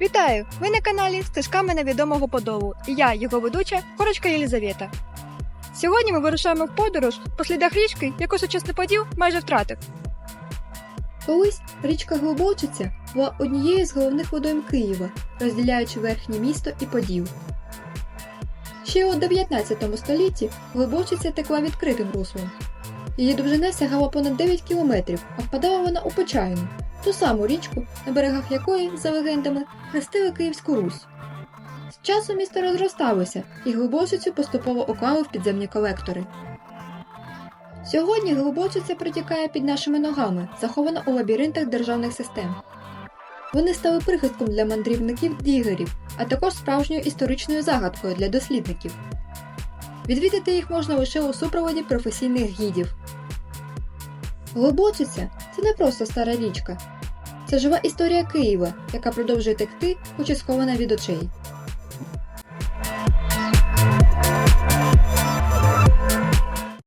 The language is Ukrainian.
Вітаю! Ви на каналі Стежками невідомого подолу. І я, його ведуча, Корочка Єлізавета. Сьогодні ми вирушаємо в подорож по слідах річки, яку сучасний поділ майже втратив. Колись річка Глибочиця була однією з головних водойм Києва, розділяючи верхнє місто і поділ. Ще у 19 столітті Глибочиця текла відкритим руслом. Її довжина сягала понад 9 кілометрів, а впадала вона у Почайну, ту саму річку, на берегах якої, за легендами, хрестили Київську Русь. З часом місто розросталося, і Глибочицю поступово уклали в підземні колектори. Сьогодні Глибочиця протікає під нашими ногами, захована у лабіринтах державних систем. Вони стали прихистком для мандрівників-дігерів, а також справжньою історичною загадкою для дослідників. Відвідати їх можна лише у супроводі професійних гідів. Глибочиця це не просто стара річка, це жива історія Києва, яка продовжує текти, хоч і схована від очей.